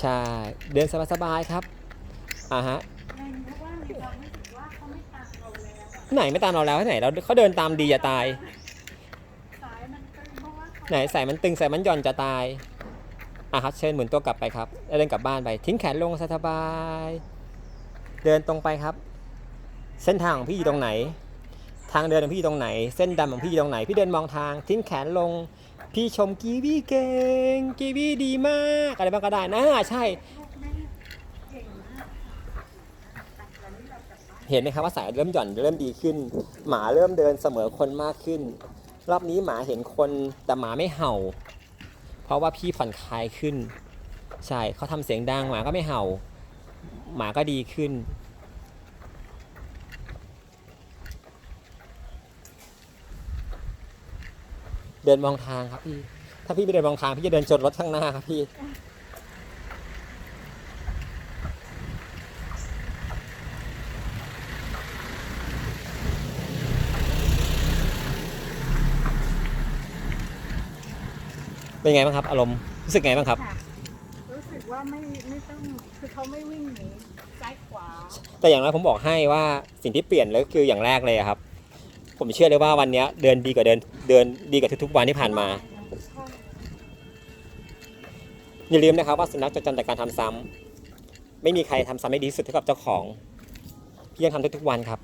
ใช่ เดินสบายๆครับอ่าฮะในเพราะว่าในความรู้สึกว่าเขาไม่ตามเราแล้วอะไหนไม่ตามเราแล้วไหนเราเขาเดินตามดีจะตายสาตาะว่าเขาไหนใส่มันตึงใส่มันหย่อนจะตายอะครับเชิญหมุนตัวกลับไปครับเดินกลับบ้านไปทิ้งแขนลงสบาย เดินตรงไปครับ เส้นทางของพี่อยู่ตรงไหน ทางเดินของพี่อยู่ตรงไหน เส้นดำของพี่อยู่ตรงไหน พี่เดินมองทางทิ้งแขนลง พี่ชมกีวีเก่ง กีวีดีมากอะไรบ้างก็ได้นะใช่เก่งมากแต่ตอนนี้เรากลับบ้านเห็นไหมครับว่าสายเริ่มหย่อนเริ่มดีขึ้น หมาเริ่มเดินเสมอคนมากขึ้น รอบนี้หมาเห็นคนแต่หมาไม่เห่า เพราะว่าพี่ผ่อนคลายขึ้น ใช่เขาทำเสียงดังหมาก็ไม่เห่า หมาก็ดีขึ้น เดินมองทางครับพี่ ถ้าพี่ไม่เดินมองทางพี่จะเดินชนรถข้างหน้าครับพี่เป็นไงบ้างครับ อารมณ์รู้สึกไงบ้างครับค่ะรู้สึกว่าไม่ไม่ต้องคือเขาไม่วิ่งหนีซ้ายขวา แต่อย่างน้อยผมบอกให้ว่าสิ่งที่เปลี่ยนเลยคืออย่างแรกเลยอะครับ ผมเชื่อเลยว่าวันนี้เดินดีกว่าเดินเดินดีกว่าทุกๆวันที่ผ่านมา อย่าลืมนะครับว่าสุนัขจะจำแต่การทำซ้ำไม่มีใครทำซ้ำได้ดีสุดเท่ากับเจ้าของพี่ยังทำทุกๆวันครับ